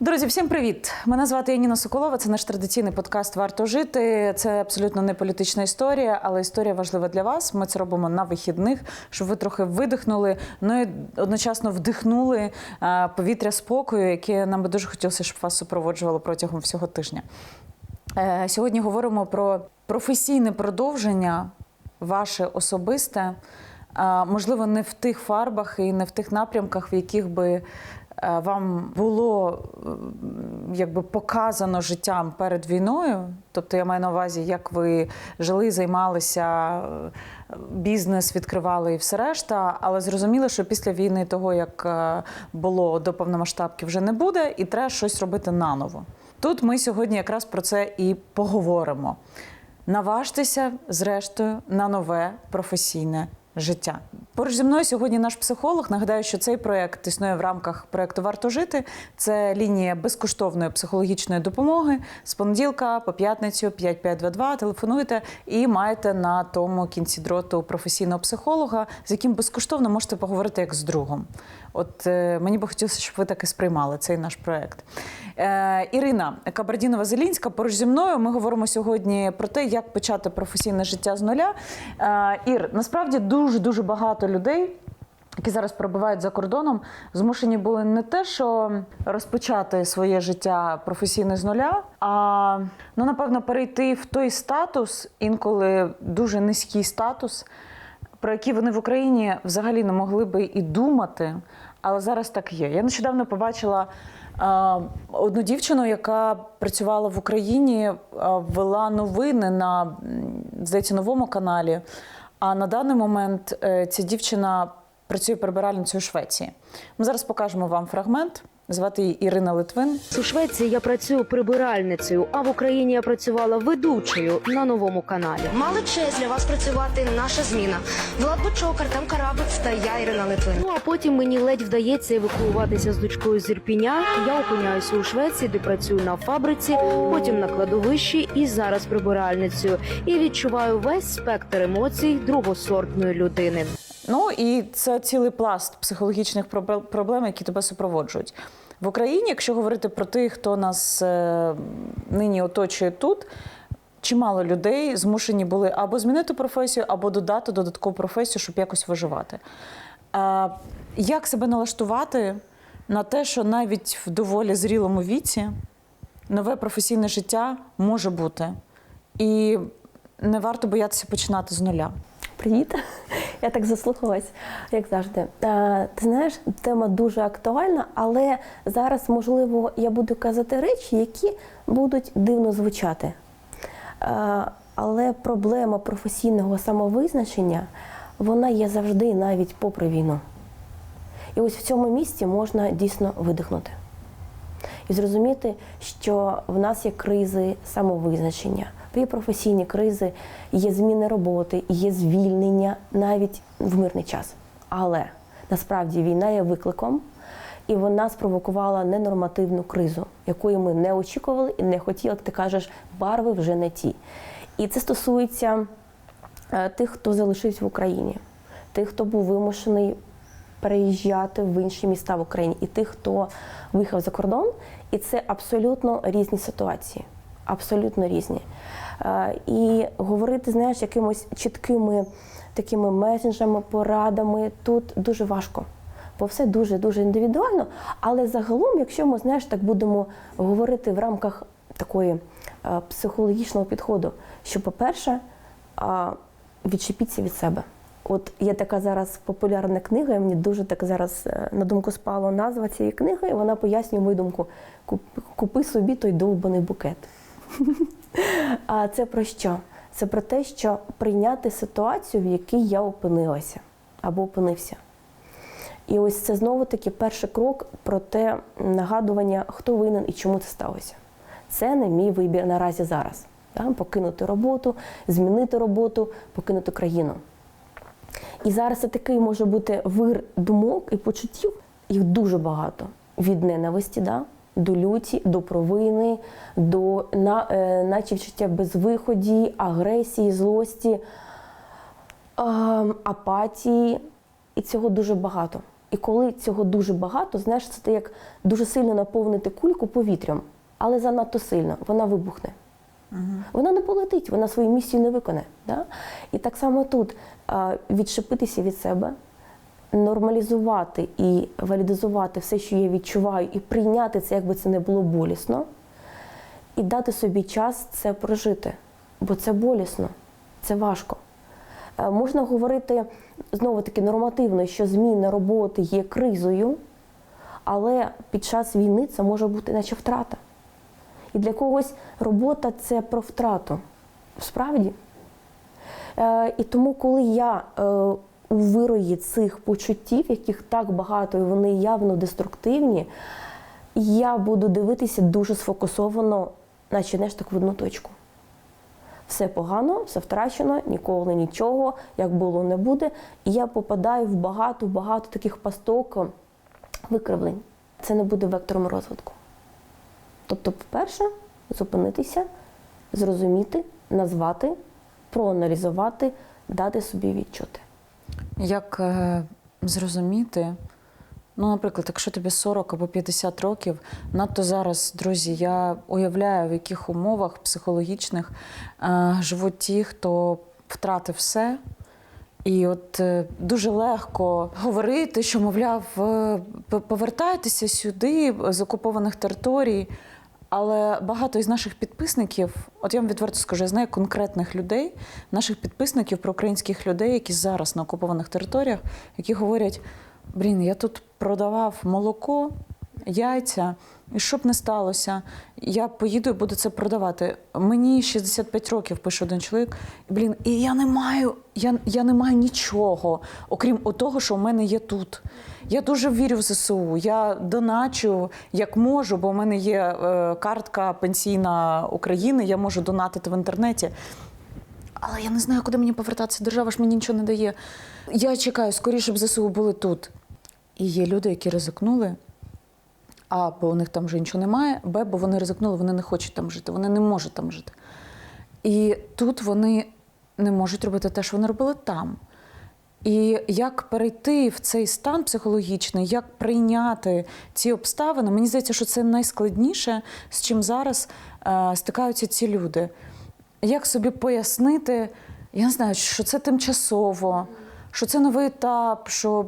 Друзі, всім привіт! Мене звати Яніна Соколова. Це наш традиційний подкаст Варто жити. Це абсолютно не політична історія, але історія важлива для вас. Ми це робимо на вихідних, щоб ви трохи видихнули, ну і одночасно вдихнули е, повітря спокою, яке нам би дуже хотілося, щоб вас супроводжувало протягом всього тижня. Е, Сьогодні говоримо про професійне продовження, ваше особисте. Е, Можливо, не в тих фарбах і не в тих напрямках, в яких би вам було е, якби показано життям перед війною. Тобто я маю на увазі, як ви жили, займалися, е, бізнес відкривали і все решта. Але зрозуміло, що після війни того, як е, було до повномасштабки, вже не буде, і треба щось робити наново. Тут ми сьогодні якраз про це і поговоримо. Наважтеся, зрештою, на нове професійне життя. Поруч зі мною сьогодні наш психолог. Нагадаю, що цей проект існує в рамках проекту Варто жити. Це лінія безкоштовної психологічної допомоги з понеділка по п'ятницю 5522. Телефонуйте і маєте на тому кінці дроту професійного психолога, з яким безкоштовно можете поговорити як з другом. От е, мені би хотілося, щоб ви так і сприймали цей наш проект. Е, Ірина Кабардінова-Зелінська поруч зі мною. Ми говоримо сьогодні про те, як почати професійне життя з нуля. Е, Ір, насправді дуже дуже багато людей. Які зараз перебувають за кордоном, змушені були не те, що розпочати своє життя професійно з нуля, а ну напевно перейти в той статус, інколи дуже низький статус, про який вони в Україні взагалі не могли би і думати, але зараз так є. Я нещодавно побачила а, одну дівчину, яка працювала в Україні, а, вела новини на здається новому каналі. А на даний момент е, ця дівчина працює прибиральницею у Швеції. Ми зараз покажемо вам фрагмент. Звати її Ірина Литвин. У Швеції я працюю прибиральницею, а в Україні я працювала ведучою на новому каналі. Мали честь для вас працювати наша зміна. Влад Бочок, Артем Карабець та я, Ірина Литвин. Ну а потім мені ледь вдається евакуюватися з дочкою з Ірпіня. Я опиняюся у Швеції, де працюю на фабриці, потім на кладовищі і зараз прибиральницею. І відчуваю весь спектр емоцій другосортної людини. Ну і це цілий пласт психологічних проблем- які тебе супроводжують. В Україні, якщо говорити про тих, хто нас е, нині оточує тут, чимало людей змушені були або змінити професію, або додати додаткову професію, щоб якось виживати. Е, як себе налаштувати на те, що навіть в доволі зрілому віці нове професійне життя може бути, і не варто боятися починати з нуля. Привіт, я так заслухалась, як завжди. Ти знаєш, тема дуже актуальна, але зараз, можливо, я буду казати речі, які будуть дивно звучати. Е, Але проблема професійного самовизначення вона є завжди навіть попри війну. І ось в цьому місці можна дійсно видихнути і зрозуміти, що в нас є кризи самовизначення, є професійні кризи, є зміни роботи, є звільнення навіть в мирний час. Але насправді війна є викликом, і вона спровокувала ненормативну кризу, якої ми не очікували і не хотіли, як ти кажеш, барви вже не ті. І це стосується е, тих, хто залишився в Україні, тих, хто був вимушений переїжджати в інші міста в Україні, і тих, хто виїхав за кордон. І це абсолютно різні ситуації. Абсолютно різні. Е, І говорити, знаєш, якимось чіткими такими месенджами, порадами тут дуже важко. Бо все дуже-дуже індивідуально. Але загалом, якщо ми знаєш, так будемо говорити в рамках такої е, психологічного підходу, що, по-перше, відчепіться від себе. От є така зараз популярна книга, і мені дуже так зараз е, на думку спала назва цієї книги, і вона пояснює мою думку: купи собі той довбаний букет. А це про що? Це про те, що прийняти ситуацію, в якій я опинилася або опинився. І ось це знову таки перший крок про те нагадування, хто винен і чому це сталося. Це не мій вибір наразі зараз. Да? Покинути роботу, змінити роботу, покинути країну. І зараз це такий може бути вир думок і почуттів, їх дуже багато. Від ненависті да? До люті, до провини, до на, е, наче відчуття безвиході, агресії, злості, ем, апатії. І цього дуже багато. І коли цього дуже багато, знаєш, це як дуже сильно наповнити кульку повітрям, але занадто сильно, вона вибухне. Вона не полетить, вона свою місію не виконає. Да? І так само тут а, відшипитися від себе, нормалізувати і валідизувати все, що я відчуваю, і прийняти це, якби це не було болісно, і дати собі час це прожити. Бо це болісно, це важко. Е, Можна говорити знову таки нормативно, що зміна роботи є кризою, але під час війни це може бути наче втрата. І для когось робота це про втрату. Справді. Е, і тому, коли я е, у вирої цих почуттів, яких так багато, і вони явно деструктивні, я буду дивитися дуже сфокусовано, наче знаєш, так в одну точку. Все погано, все втрачено, ніколи нічого, як було, не буде. І я попадаю в багато-багато таких пасток е, викривлень. Це не буде вектором розвитку. Тобто, по-перше, зупинитися, зрозуміти, назвати, проаналізувати, дати собі відчути. Як е, зрозуміти? Ну, наприклад, якщо тобі 40 або 50 років, надто зараз, друзі, я уявляю, в яких умовах психологічних е, живуть ті, хто втратив все. І от е, дуже легко говорити, що, мовляв, е, повертайтеся сюди з окупованих територій. Але багато із наших підписників, от я вам відверто скажу, я знаю конкретних людей, наших підписників, проукраїнських людей, які зараз на окупованих територіях, які говорять: блін, я тут продавав молоко, яйця, і б не сталося, я поїду і буду це продавати. Мені 65 років, пише один чоловік. Блін, і я не маю, я, я не маю нічого, окрім того, що в мене є тут. Я дуже вірю в ЗСУ. Я доначу як можу, бо в мене є е, картка пенсійна України, я можу донатити в інтернеті. Але я не знаю, куди мені повертатися. Держава ж мені нічого не дає. Я чекаю, скоріше б ЗСУ були тут. І є люди, які ризикнули. А, бо у них там вже нічого немає, Б, бо вони ризикнули, вони не хочуть там жити, вони не можуть там жити. І тут вони не можуть робити те, що вони робили там. І як перейти в цей стан психологічний, як прийняти ці обставини, мені здається, що це найскладніше, з чим зараз е, стикаються ці люди. Як собі пояснити, я не знаю, що це тимчасово, що це новий етап, що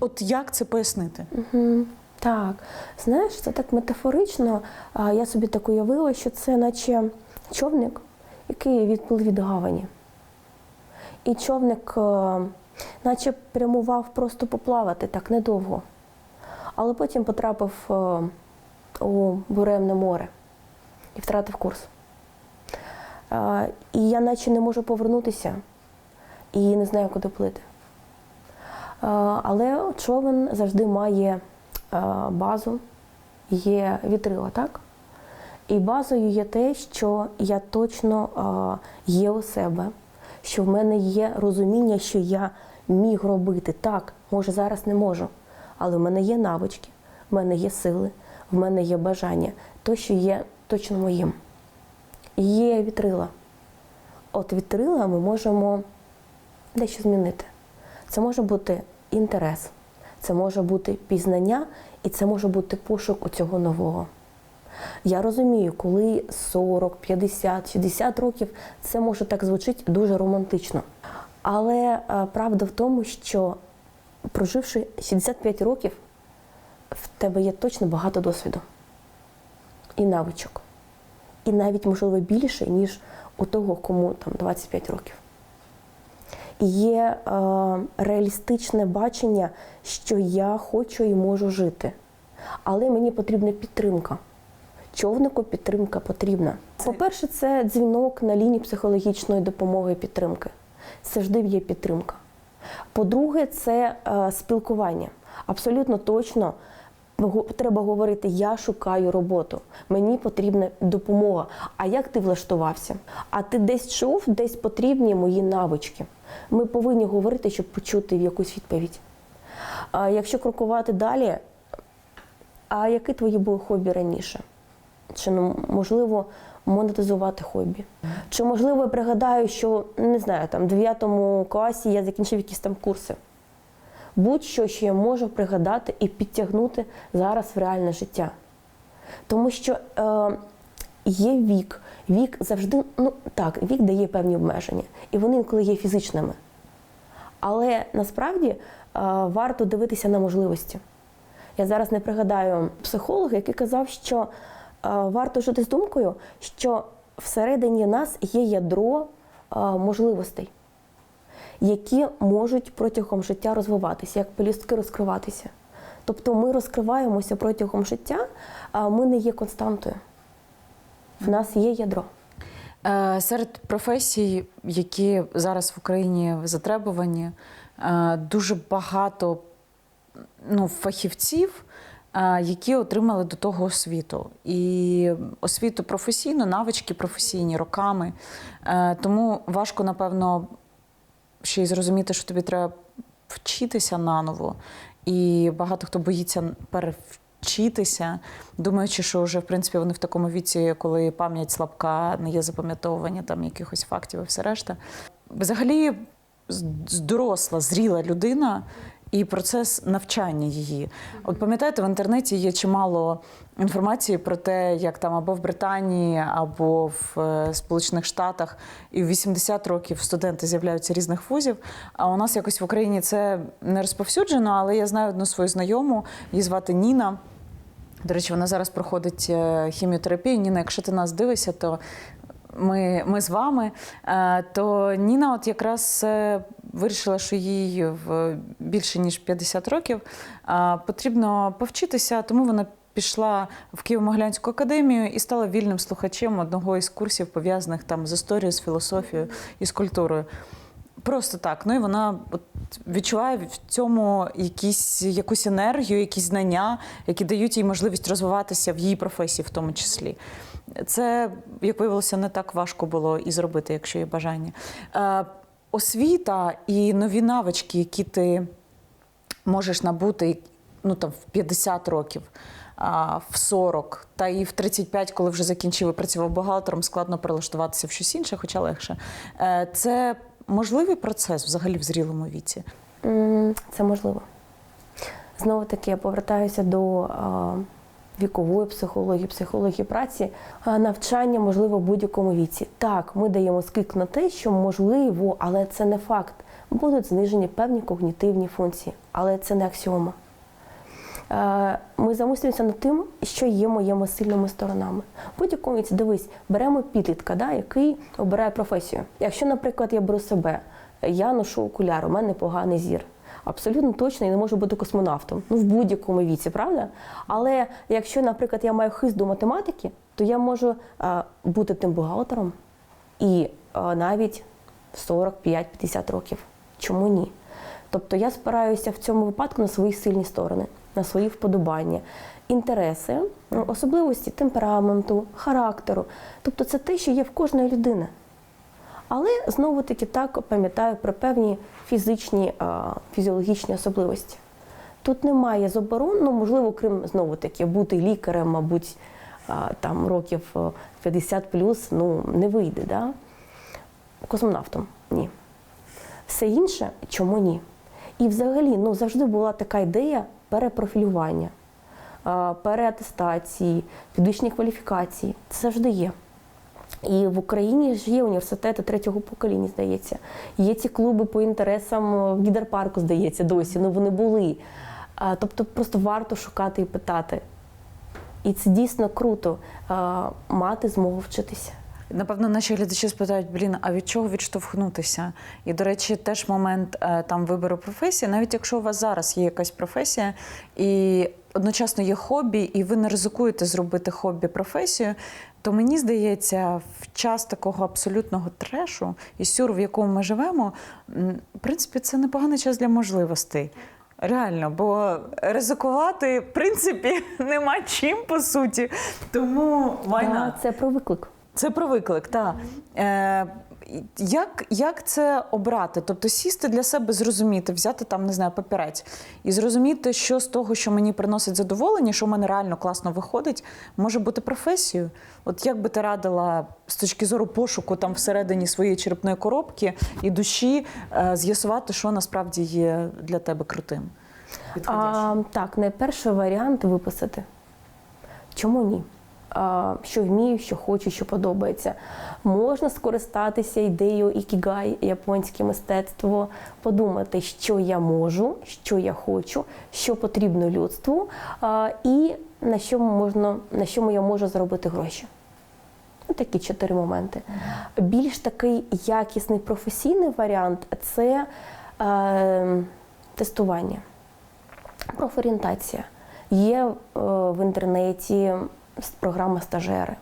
от як це пояснити? Мгм. Так, знаєш, це так метафорично. Я собі так уявила, що це наче човник, який відплив від гавані. І човник, е, наче прямував просто поплавати так недовго, але потім потрапив е, у буремне море і втратив курс. І я наче не можу повернутися і не знаю, куди плити. Але човен завжди має базу, є вітрила, так? І базою є те, що я точно е, є у себе, що в мене є розуміння, що я міг робити. Так, може, зараз не можу, але в мене є навички, в мене є сили, в мене є бажання, то, що є точно моїм. Є вітрила. От вітрила ми можемо дещо змінити. Це може бути інтерес, це може бути пізнання і це може бути пошук цього нового. Я розумію, коли 40, 50, 60 років це може так звучить дуже романтично. Але е, правда в тому, що проживши 65 років, в тебе є точно багато досвіду і навичок. І навіть, можливо, більше, ніж у того, кому там 25 років. Є е, реалістичне бачення, що я хочу і можу жити. Але мені потрібна підтримка. Човнику підтримка потрібна. По-перше, це дзвінок на лінії психологічної допомоги і підтримки. Завжди є підтримка. По-друге, це е, спілкування. Абсолютно точно треба говорити: я шукаю роботу, мені потрібна допомога. А як ти влаштувався? А ти десь чув, десь потрібні мої навички. Ми повинні говорити, щоб почути якусь відповідь. А якщо крокувати далі, а яке твоє було хобі раніше? Чи ну, можливо монетизувати хобі? Чи можливо я пригадаю, що не знаю, там в 9 класі я закінчив якісь там курси? Будь-що, що я можу пригадати і підтягнути зараз в реальне життя. Тому що е, є вік. Вік завжди, ну так, вік дає певні обмеження, і вони інколи є фізичними. Але насправді е, варто дивитися на можливості. Я зараз не пригадаю психолога, який казав, що е, варто жити з думкою, що всередині нас є ядро е, можливостей, які можуть протягом життя розвиватися, як пелюстки розкриватися. Тобто ми розкриваємося протягом життя, а ми не є константою. В нас є ядро. Е, Серед професій, які зараз в Україні затребувані, е, дуже багато ну, фахівців, е, які отримали до того освіту. І освіту професійну, навички професійні роками. Тому важко, напевно, ще й зрозуміти, що тобі треба вчитися наново. І багато хто боїться перевчитися, думаючи, що вже в принципі вони в такому віці, коли пам'ять слабка, не є запам'ятовування там якихось фактів і все решта. Взагалі, доросла, зріла людина. І процес навчання її. От пам'ятаєте, в інтернеті є чимало інформації про те, як там або в Британії, або в е, Сполучених Штатах і в 80 років студенти з'являються різних вузів. А у нас якось в Україні це не розповсюджено, але я знаю одну свою знайому, її звати Ніна. До речі, вона зараз проходить е, хіміотерапію. Ніна, якщо ти нас дивишся, то ми, ми з вами. Е, То Ніна, от якраз вирішила, що їй в більше ніж 50 років е, потрібно повчитися, тому вона. Пішла в Києво-Могилянську академію і стала вільним слухачем одного із курсів, пов'язаних там з історією, з філософією і з культурою. Просто так. Ну і вона відчуває в цьому якісь, якусь енергію, якісь знання, які дають їй можливість розвиватися в її професії, в тому числі. Це, як виявилося, не так важко було і зробити, якщо є бажання. Освіта і нові навички, які ти можеш набути ну, там, в 50 років. В 40 та і в 35, коли вже закінчив і працював бухгалтером, складно перелаштуватися в щось інше, хоча легше. Е, Це можливий процес взагалі в зрілому віці. Це можливо. Знову таки, я повертаюся до вікової психології, психології праці. Навчання можливо в будь-якому віці. Так, ми даємо скик на те, що можливо, але це не факт. Будуть знижені певні когнітивні функції, але це не аксіома. Ми замислюємося над тим, що є моїми сильними сторонами. Будь-якому віці, дивись, беремо підлітка, да, який обирає професію. Якщо, наприклад, я беру себе, я ношу окуляри, у мене поганий зір. Абсолютно точно я не можу бути космонавтом. Ну, в будь-якому віці, правда? Але якщо, наприклад, я маю хист до математики, то я можу е, бути тим бухгалтером і е, навіть в 45-50 років. Чому ні? Тобто я спираюся в цьому випадку на свої сильні сторони, на свої вподобання, інтереси, ну, особливості темпераменту, характеру. Тобто це те, що є в кожної людини. Але знову таки так пам'ятаю про певні фізичні, фізіологічні особливості. Тут немає заборон, ну можливо, крім знову таки бути лікарем, мабуть, там років е, 50 плюс, ну не вийде, да? космонавтом ні. Все інше, чому ні? І взагалі ну, завжди була така ідея перепрофілювання, переатестації, підвищення кваліфікації. Це завжди є. І в Україні ж є університети третього покоління, здається. Є ці клуби по інтересам в гідерпарку, здається, досі. Ну вони були. Тобто просто варто шукати і питати. І це дійсно круто а, мати змогу вчитися. Напевно, наші глядачі спитають, блін, а від чого відштовхнутися? І, до речі, теж момент е, там вибору професії, навіть якщо у вас зараз є якась професія і одночасно є хобі, і ви не ризикуєте зробити хобі професію, то мені здається, в час такого абсолютного трешу і сюр, в якому ми живемо, в принципі, це непоганий час для можливостей. Реально, бо ризикувати, в принципі, нема чим по суті. Тому Да, це про виклик. Це про виклик, так. Е, Як, як це обрати? Тобто сісти для себе, зрозуміти, взяти там, не знаю, папірець і зрозуміти, що з того, що мені приносить задоволення, що в мене реально класно виходить, може бути професією. От як би ти радила з точки зору пошуку там всередині своєї черепної коробки і душі е, з'ясувати, що насправді є для тебе крутим? А, так, найперший варіант виписати. Чому ні? Що вмію, що хочу, що подобається. Можна скористатися ідеєю ікігай, японське мистецтво, подумати, що я можу, що я хочу, що потрібно людству, і на чому можна, на чому я можу заробити гроші. Такі чотири моменти. Більш такий якісний професійний варіант це е, тестування. Профорієнтація. Є е, в інтернеті програма стажери.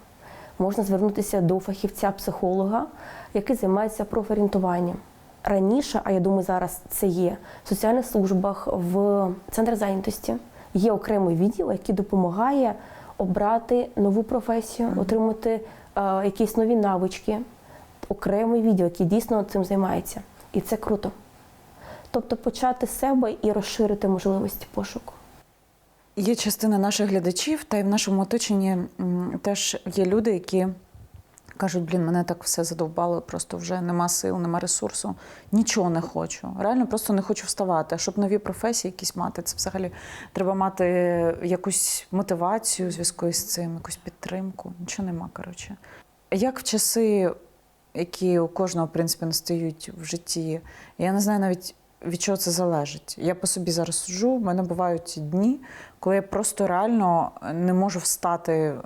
Можна звернутися до фахівця-психолога, який займається профорієнтуванням. Раніше, а я думаю, зараз це є в соціальних службах, в центрах зайнятості. Є окремий відділ, який допомагає обрати нову професію, отримати е, якісь нові навички. Окремий відділ, який дійсно цим займається. І це круто. Тобто почати з себе і розширити можливості пошуку. Є частина наших глядачів, та й в нашому оточенні теж є люди, які кажуть: блін, мене так все задовбало, просто вже нема сил, нема ресурсу, нічого не хочу. Реально просто не хочу вставати. А щоб нові професії якісь мати, це взагалі треба мати якусь мотивацію у зв'язку із цим, якусь підтримку. Нічого нема, коротше. Як в часи, які у кожного, в принципі, настають в житті, я не знаю навіть. Від чого це залежить? Я по собі зараз суджу. В мене бувають дні, коли я просто реально не можу встати е,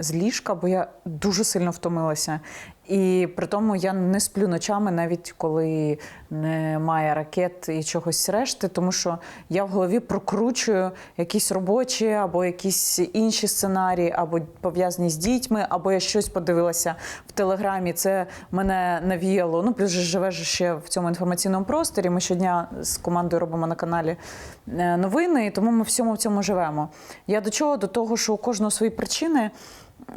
з ліжка, бо я дуже сильно втомилася. І при тому я не сплю ночами, навіть коли немає ракет і чогось решти, тому що я в голові прокручую якісь робочі або якісь інші сценарії, або пов'язані з дітьми, або я щось подивилася в телеграмі. Це мене навіяло. Ну, плюс живеш ще в цьому інформаційному просторі. Ми щодня з командою робимо на каналі е, новини, і тому ми всьому в цьому живемо. Я до чого? До того, що у кожного свої причини.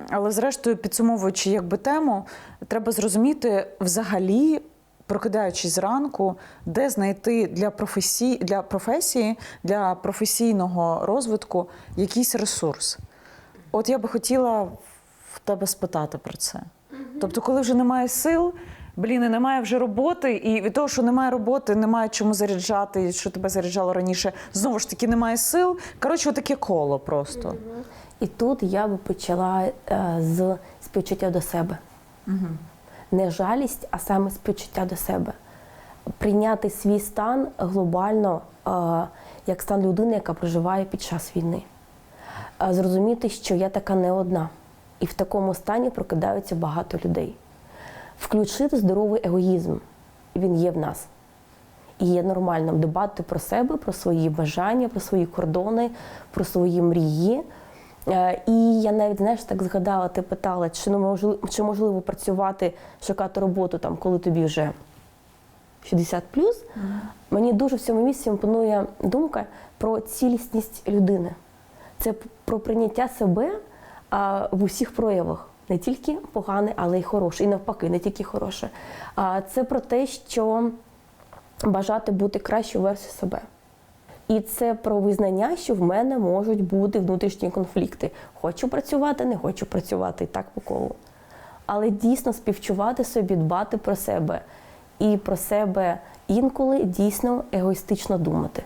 Але зрештою, підсумовуючи якби тему, треба зрозуміти взагалі, прокидаючись зранку, де знайти для професії, для професії, для професійного розвитку якийсь ресурс. От я би хотіла в тебе спитати про це. Тобто, коли вже немає сил, блін, і немає вже роботи, і від того, що немає роботи, немає чому заряджати, що тебе заряджало раніше, знову ж таки немає сил. Коротше, отаке коло просто. І тут я би почала е, з співчуття до себе. Не жалість, а саме співчуття до себе. Прийняти свій стан глобально е, як стан людини, яка проживає під час війни. Е, Зрозуміти, що я така не одна. І в такому стані прокидаються багато людей. Включити здоровий егоїзм. Він є в нас. І є нормальним дбати про себе, про свої бажання, про свої кордони, про свої мрії. Е, І я навіть знаєш, так згадала, ти питала, чи ну, можливо, чи можливо працювати, шукати роботу там, коли тобі вже 60 Мені дуже в цьому місці імпонує думка про цілісність людини. Це про прийняття себе а, в усіх проявах. Не тільки погане, але й хороше. І навпаки, не тільки хороше. А це про те, що бажати бути кращою версією себе. І це про визнання, що в мене можуть бути внутрішні конфлікти. Хочу працювати, не хочу працювати і так по колу. Але дійсно співчувати собі, дбати про себе і про себе інколи дійсно егоїстично думати.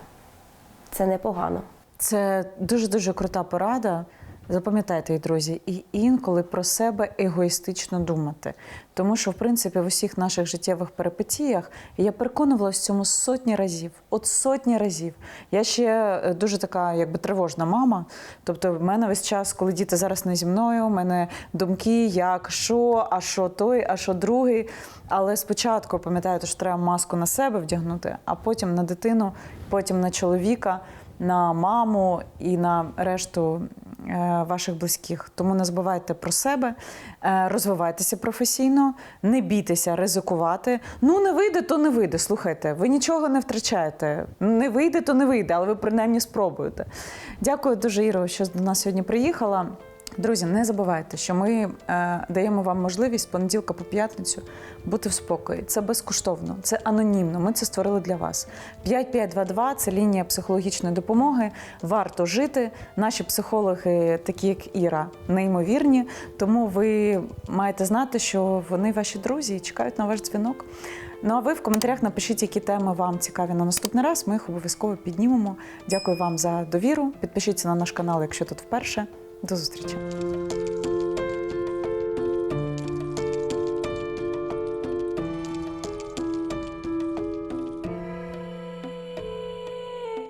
Це непогано. Це дуже дуже крута порада. Запам'ятайте, друзі, і інколи про себе егоїстично думати. Тому що, в принципі, в усіх наших життєвих перипетіях я переконувалася в цьому сотні разів. От сотні разів. Я ще е, дуже така, якби тривожна мама. Тобто, в мене весь час, коли діти зараз не зі мною, в мене думки, як що, а що той, а що другий. Але спочатку пам'ятаєте, що треба маску на себе вдягнути, а потім на дитину, потім на чоловіка, на маму і на решту ваших близьких. Тому не забувайте про себе, е, розвивайтеся професійно, не бійтеся ризикувати. Ну, не вийде, то не вийде. Слухайте, ви нічого не втрачаєте. Не вийде, то не вийде, але ви принаймні спробуєте. Дякую дуже, Іро, що до нас сьогодні приїхала. Друзі, не забувайте, що ми е, даємо вам можливість понеділка по п'ятницю бути в спокої. Це безкоштовно, це анонімно. Ми це створили для вас. 5522 – це лінія психологічної допомоги. Варто жити. Наші психологи, такі як Іра, неймовірні. Тому ви маєте знати, що вони ваші друзі і чекають на ваш дзвінок. Ну а ви в коментарях напишіть, які теми вам цікаві на наступний раз. Ми їх обов'язково піднімемо. Дякую вам за довіру. Підпишіться на наш канал, якщо тут вперше. До зустрічі.